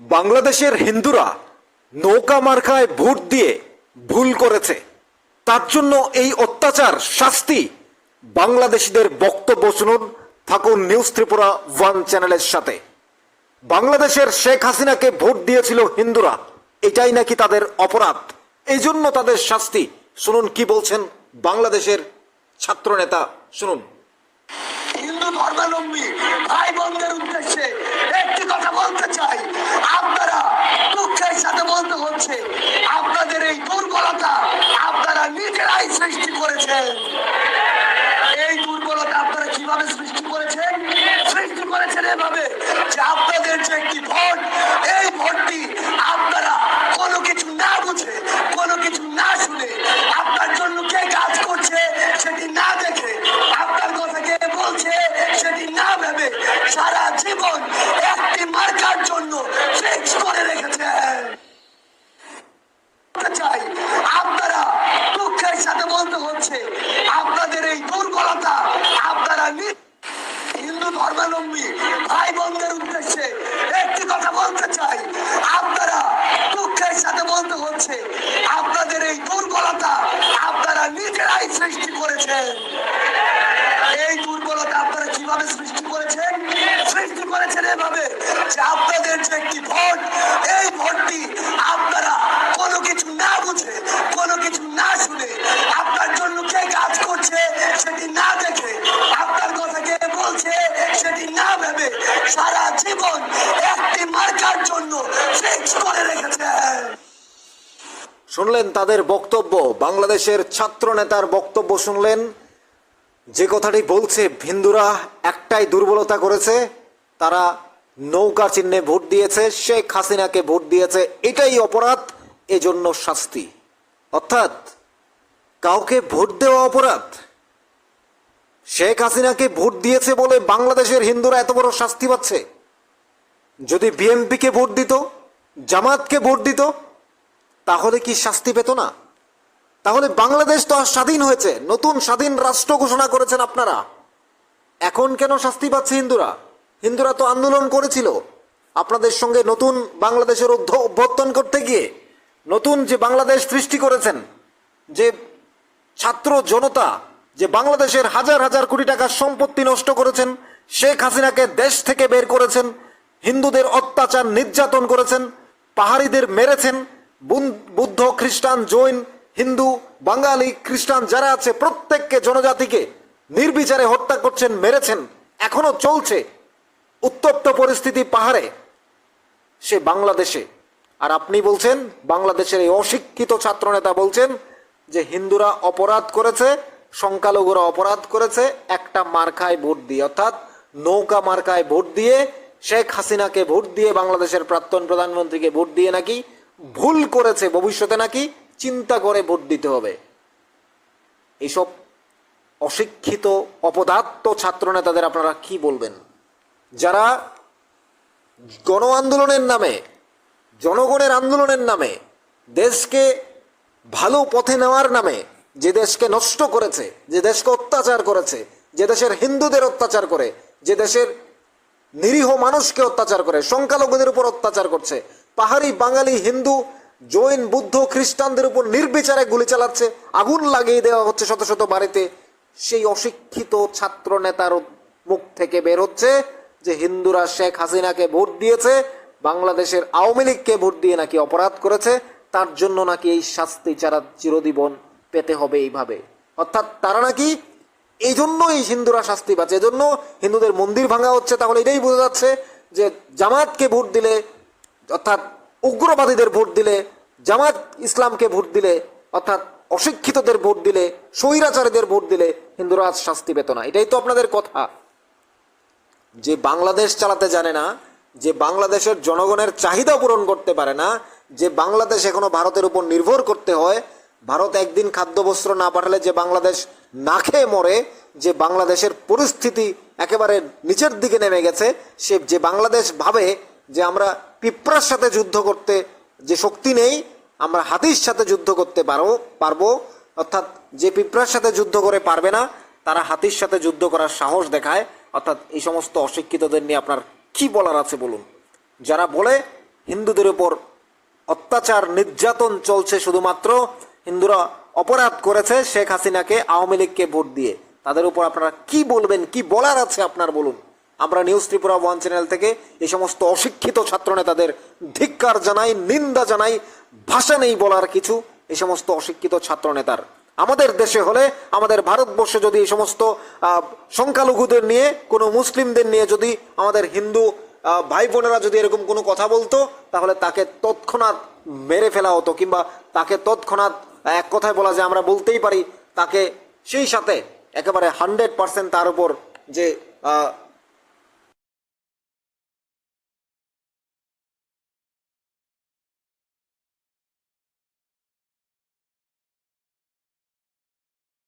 বাংলাদেশের হিন্দুরা নৌকা মার্কায় ভোট দিয়ে ভুল করেছে। তার জন্য এই অত্যাচার শাস্তি বাংলাদেশিদের বক্তব্য শুনুন থাকুন নিউজ ত্রিপুরা ওয়ান চ্যানেলের সাথে। বাংলাদেশের শেখ হাসিনাকে ভোট দিয়েছিল হিন্দুরা। এটাই নাকি তাদের অপরাধ? এই জন্য তাদের শাস্তি। শুনুন কি বলছেন বাংলাদেশের ছাত্রনেতা। শুনুন। হিন্দু ধর্মাবলম্বী, ভাই বোনদের উদ্দেশ্যে কথা বলতে চাই। আপনারা দুঃখের সাথে বলতে হচ্ছে। আপনাদের এই দুর্বলতা আপনারা নিজেরাই সৃষ্টি করেছেন। এই দুর্বলতা আপনারা কীভাবে সৃষ্টি করেছেন? সৃষ্টি করেছেন এভাবে যে আপনাদের যে একটি ভোট, এই ভোটটি আপনারা কোনো কিছু না বুঝে, কোনো কিছু না শুনে আপনার জন্য কে কাজ করছে সেটি না দেখে আপনার কথা কে বলছে সেটি না ভেবে সারা জীবন একটি মার্কার জন্য ফিক্স করে রেখেছেন বলতে চাই আপনারা দুঃখের সাথে বলতে হচ্ছে আপনাদের এই দুর্বলতা আপনারা হিন্দু ধর্মাবলম্বী ভাই বোনদের উদ্দেশ্যে একটি কথা বলতে চাই। আপনারা দুঃখের সাথে বলতে হচ্ছে, আপনাদের এই দুর্বলতা আপনারা নিজেরাই সৃষ্টি করেছেন। শুনলেন তাদের বক্তব্য। বাংলাদেশের ছাত্র নেতার বক্তব্য শুনলেন। যে কথাটি বলছে হিন্দুরা একটাই দুর্বলতা করেছে, তারা নৌকা চিহ্নে ভোট দিয়েছে, শেখ হাসিনাকে ভোট দিয়েছে, এটাই অপরাধ, এজন্য শাস্তি। অর্থাৎ কাউকে ভোট দেওয়া অপরাধ, শেখ হাসিনাকে ভোট দিয়েছে বলে বাংলাদেশের হিন্দুরা এত বড় শাস্তি পাচ্ছে। যদি বিএমপিকে ভোট দিত, জামাতকে ভোট দিত তাহলে কি শাস্তি পেত না? তাহলে বাংলাদেশ তো স্বাধীন হয়েছে, নতুন স্বাধীন রাষ্ট্র ঘোষণা করেছেন আপনারা। এখন কেন শাস্তি পাচ্ছে হিন্দুরা? হিন্দুরা তো আন্দোলন করেছিল। আপনাদের সঙ্গে নতুন বাংলাদেশের অভ্যর্থন করতে গিয়ে, নতুন যে বাংলাদেশ সৃষ্টি করেছেন, যে ছাত্র জনতা, যে বাংলাদেশের হাজার হাজার কোটি টাকার সম্পত্তি নষ্ট করেছেন, শেখ হাসিনাকে দেশ থেকে বের করেছেন, হিন্দুদের অত্যাচার নির্যাতন করেছেন, পাহাড়িদের মেরেছেন বুদ্ধ খ্রিস্টান, জৈন, হিন্দু, বাঙালি, খ্রিস্টান যারা আছে, প্রত্যেককে জনজাতিকে নির্বিচারে হত্যা করছেন, মেরেছেন, এখনও চলছে। উত্তপ্ত পরিস্থিতি পাহাড়ে, সে বাংলাদেশে। আর আপনি বলছেন, বাংলাদেশের এই অশিক্ষিত ছাত্রনেতা বলছেন যে হিন্দুরা অপরাধ করেছে, সংখ্যালঘুরা অপরাধ করেছে, একটা মার্কায় ভোট দিয়ে, অর্থাৎ নৌকা মার্কায় ভোট দিয়ে শেখ হাসিনাকে ভোট দিয়ে বাংলাদেশের প্রাক্তন প্রধানমন্ত্রীকে ভোট দিয়ে নাকি ভুল করেছে, ভবিষ্যতে নাকি চিন্তা করে ভোট দিতে হবে। এইসব অশিক্ষিত, অপদার্থ ছাত্রনেতাদের আপনারা কি বলবেন? যারা গণ আন্দোলনের নামে, জনগণের আন্দোলনের নামে, দেশকে ভালো পথে নেওয়ার নামে, যে দেশকে নষ্ট করেছে, যে দেশকে অত্যাচার করেছে, যে দেশের হিন্দুদের অত্যাচার করে, যে দেশের নিরীহ মানুষকে অত্যাচার করে, সংখ্যালঘুদের উপর অত্যাচার করছে পাহাড়ি বাঙালি হিন্দু, জৈন, বুদ্ধ, খ্রিস্টানদের উপর নির্বিচারে গুলি চালাচ্ছে, আগুন লাগিয়ে দেওয়া হচ্ছে শত শত বাড়িতে। সেই অশিক্ষিত ছাত্র নেতার মুখ থেকে বের হচ্ছে যে হিন্দুরা শেখ হাসিনাকে ভোট দিয়েছে, বাংলাদেশের আওয়ামী লীগকে ভোট দিয়ে নাকি অপরাধ করেছে, তার জন্য নাকি এই শাস্তি যারা চিরজীবন পেতে হবে এইভাবে। অর্থাৎ তারা নাকি এই জন্যই হিন্দুরা শাস্তি পাচ্ছে, এজন্য হিন্দুদের মন্দির ভাঙা হচ্ছে, তাহলে এটাই বোঝা যাচ্ছে যে জামাতকে ভোট দিলে অর্থাৎ উগ্রবাদীদের ভোট দিলে জামাত ইসলামকে ভোট দিলে, অর্থাৎ অশিক্ষিতদের ভোট দিলে, স্বৈরাচারীদের ভোট দিলে হিন্দুরা আজ শাস্তি পেত না। এটাই তো আপনাদের কথা। যে বাংলাদেশ চালাতে জানে না, যে বাংলাদেশের জনগণের চাহিদা পূরণ করতে পারে না, যে বাংলাদেশ এখনও ভারতের উপর নির্ভর করতে হয়, ভারত একদিন খাদ্যবস্ত্র না পাঠালে যে বাংলাদেশ না খেয়ে মরে, যে বাংলাদেশের পরিস্থিতি একেবারে নিচের দিকে নেমে গেছে, সে যে বাংলাদেশ ভাবে যে আমরা পিঁপড়ার সাথে যুদ্ধ করতে যে শক্তি নেই, আমরা হাতির সাথে যুদ্ধ করতে পারো পারব। অর্থাৎ যে পিঁপড়ার সাথে যুদ্ধ করে পারবে না, তারা হাতির সাথে যুদ্ধ করার সাহস দেখায়। অর্থাৎ এই সমস্ত অশিক্ষিতদের নিয়ে আপনার কি বলার আছে বলুন? যারা বলে, হিন্দুদের উপর অত্যাচার নির্যাতন চলছে শুধুমাত্র, হিন্দুরা অপরাধ করেছে শেখ হাসিনাকে, আওয়ামী লীগকে ভোট দিয়ে। তাদের উপর আপনারা কি বলবেন, কি বলার আছে আপনার বলুন? আমরা নিউজ ত্রিপুরা ওয়ান চ্যানেল থেকে এই সমস্ত অশিক্ষিত ছাত্র নেতাদের ধিক্কার জানাই, নিন্দা জানাই, ভাষা নেই বলার কিছু এই সমস্ত অশিক্ষিত ছাত্র নেতার আমাদের দেশে হলে, আমাদের ভারতবর্ষে যদি এই সমস্ত সংখ্যালঘুদের নিয়ে, কোনো মুসলিমদের নিয়ে যদি আমাদের হিন্দু ভাই বোনেরা যদি এরকম কোনো কথা বলতো, তাহলে তাকে তৎক্ষণাৎ মেরে ফেলা হতো কিংবা তাকে তৎক্ষণাৎ এক কথায় বলা যায় আমরা বলতেই পারি, তাকে সেই সাথে একেবারে হান্ড্রেড পার্সেন্ট তার উপর যে